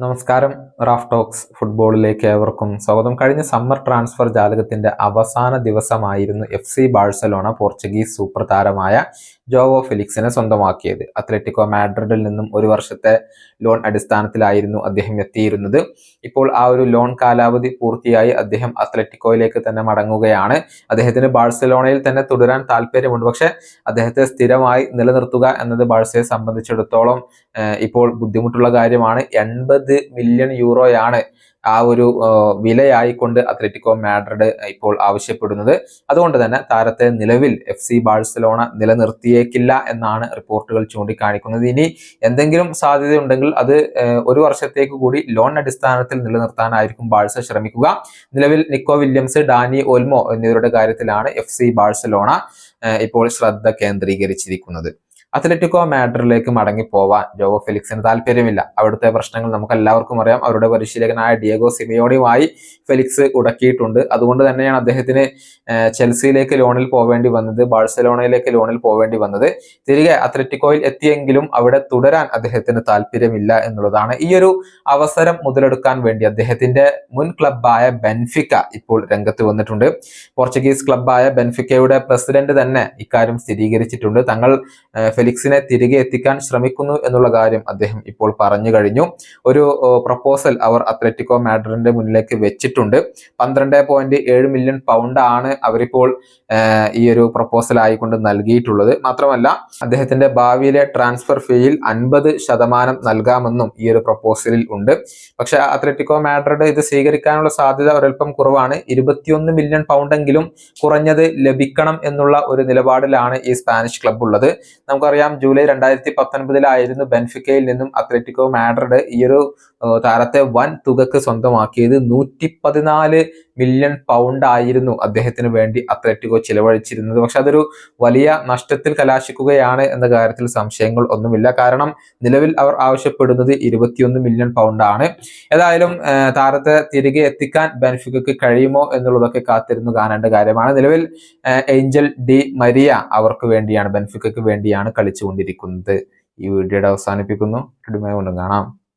നമസ്കാരം. Raf talks ഫുട്ബോളിലേക്ക് ഏവർക്കും സ്വാഗതം. കഴിഞ്ഞ സമ്മർ ട്രാൻസ്ഫർ ജാലകത്തിന്റെ അവസാന ദിവസമായിരുന്നു F C Barcelona Portuguese super താരമായ ജോവോ ഫിലിക്സിനെ സ്വന്തമാക്കിയത്. അത്ലറ്റിക്കോ മാഡ്രിഡിൽ നിന്നും ഒരു വർഷത്തെ ലോൺ അടിസ്ഥാനത്തിലായിരുന്നു അദ്ദേഹം എത്തിയിരുന്നത്. ഇപ്പോൾ ആ ഒരു ലോൺ കാലാവധി പൂർത്തിയായി അദ്ദേഹം അത്ലറ്റിക്കോയിലേക്ക് തന്നെ മടങ്ങുകയാണ്. അദ്ദേഹത്തിന് ബാഴ്സലോണയിൽ തന്നെ തുടരാൻ താല്പര്യമുണ്ട്. പക്ഷേ അദ്ദേഹത്തെ സ്ഥിരമായി നിലനിർത്തുക എന്നത് ബാഴ്സയെ സംബന്ധിച്ചിടത്തോളം ഇപ്പോൾ ബുദ്ധിമുട്ടുള്ള കാര്യമാണ്. എൺപത് മില്യൺ യൂറോയാണ് ആ ഒരു വിലയായിക്കൊണ്ട് അത്ലറ്റിക്കോ മാഡ്രിഡ് ഇപ്പോൾ ആവശ്യപ്പെടുന്നത്. അതുകൊണ്ട് തന്നെ താരത്തെ നിലവിൽ എഫ് സി ബാഴ്സലോണ നിലനിർത്തിയേക്കില്ല എന്നാണ് റിപ്പോർട്ടുകൾ ചൂണ്ടിക്കാണിക്കുന്നത്. ഇനി എന്തെങ്കിലും സാധ്യതയുണ്ടെങ്കിൽ അത് ഒരു വർഷത്തേക്ക് കൂടി ലോൺ അടിസ്ഥാനത്തിൽ നിലനിർത്താനായിരിക്കും ബാഴ്സ ശ്രമിക്കുക. നിലവിൽ നിക്കോ വില്യംസ് ഡാനി ഓൽമോ എന്നിവരുടെ കാര്യത്തിലാണ് എഫ് സി ബാഴ്സലോണ ഇപ്പോൾ ശ്രദ്ധ കേന്ദ്രീകരിച്ചിരിക്കുന്നത്. അത്ലറ്റിക്കോ മാഡ്രിലേക്ക് മടങ്ങി പോവാൻ ജോവോ ഫെലിക്സിന് താല്പര്യമില്ല. അവിടുത്തെ പ്രശ്നങ്ങൾ നമുക്ക് എല്ലാവർക്കും അറിയാം. അവരുടെ പരിശീലകനായ ഡിയഗോ സിമിയോണിയുമായി ഫെലിക്സ് ഉടക്കിയിട്ടുണ്ട്. അതുകൊണ്ട് തന്നെയാണ് അദ്ദേഹത്തിന് ചെൽസിയിലേക്ക് ലോണിൽ പോവേണ്ടി വന്നത് ബാഴ്സലോണയിലേക്ക് ലോണിൽ പോവേണ്ടി വന്നത്. തിരികെ അത്ലറ്റിക്കോയിൽ എത്തിയെങ്കിലും അവിടെ തുടരാൻ അദ്ദേഹത്തിന് താല്പര്യമില്ല എന്നുള്ളതാണ് ഈ ഒരു അവസരം മുതലെടുക്കാൻ വേണ്ടി അദ്ദേഹത്തിന്റെ മുൻ ക്ലബായ ബെൻഫിക്ക ഇപ്പോൾ രംഗത്ത് വന്നിട്ടുണ്ട്. പോർച്ചുഗീസ് ക്ലബായ ബെൻഫിക്കയുടെ പ്രസിഡന്റ് തന്നെ ഇക്കാര്യം സ്ഥിരീകരിച്ചിട്ടുണ്ട്. തങ്ങൾ ഫെലിക്സിനെ തിരികെ എത്തിക്കാൻ ശ്രമിക്കുന്നു എന്നുള്ള കാര്യം അദ്ദേഹം ഇപ്പോൾ പറഞ്ഞു കഴിഞ്ഞു. ഒരു പ്രപ്പോസൽ അവർ അത്ലറ്റിക്കോ മാഡ്രിഡിന്റെ മുന്നിലേക്ക് വെച്ചിട്ടുണ്ട്. പന്ത്രണ്ട് പോയിന്റ് ഏഴ് മില്യൺ പൗണ്ട് ആണ് അവരിപ്പോൾ ഈ ഒരു പ്രപ്പോസൽ ആയിക്കൊണ്ട് നൽകിയിട്ടുള്ളത്. മാത്രമല്ല അദ്ദേഹത്തിന്റെ ഭാവിയിലെ ട്രാൻസ്ഫർ ഫീയിൽ അൻപത് ശതമാനം നൽകാമെന്നും ഈ ഒരു പ്രപ്പോസലിൽ ഉണ്ട്. പക്ഷെ അത്ലറ്റിക്കോ മാഡ്രിഡ് ഇത് സ്വീകരിക്കാനുള്ള സാധ്യത ഒരൽപ്പം കുറവാണ്. ഇരുപത്തിയൊന്ന് മില്യൺ പൗണ്ടെങ്കിലും കുറഞ്ഞത് ലഭിക്കണം എന്നുള്ള ഒരു നിലപാടിലാണ് ഈ സ്പാനിഷ് ക്ലബ് ഉള്ളത് നമുക്ക് നമുക്കറിയാം ജൂലൈ രണ്ടായിരത്തി പത്തൊൻപതിലായിരുന്നു ബെൻഫിക്കയിൽ നിന്നും അത്ലറ്റിക്കോ മാഡ്രിഡ് ഈ ഒരു താരത്തെ വൻ തുകക്ക് സ്വന്തമാക്കിയത്. നൂറ്റി പതിനാല് മില്യൺ പൗണ്ട് ആയിരുന്നു അദ്ദേഹത്തിന് വേണ്ടി അത്ലറ്റിക്കോ ചിലവഴിച്ചിരുന്നത്. പക്ഷെ അതൊരു വലിയ നഷ്ടത്തിൽ കലാശിക്കുകയാണ് എന്ന കാര്യത്തിൽ സംശയങ്ങൾ ഒന്നുമില്ല. കാരണം നിലവിൽ അവർ ആവശ്യപ്പെടുന്നത് ഇരുപത്തിയൊന്ന് മില്യൺ പൗണ്ട് ആണ്. ഏതായാലും താരത്തെ തിരികെ എത്തിക്കാൻ ബെൻഫിക്കയ്ക്ക് കഴിയുമോ എന്നുള്ളതൊക്കെ കാത്തിരുന്നു കാണേണ്ട കാര്യമാണ്. നിലവിൽ ഏഞ്ചൽ ഡി മരിയ അവർക്ക് വേണ്ടിയാണ് ബെൻഫിക്കയ്ക്ക് വേണ്ടിയാണ് കളിച്ചുകൊണ്ടിരിക്കുന്നത്. ഈ വീഡിയോയുടെ അവസാനിപ്പിക്കുന്നു. കാണാം.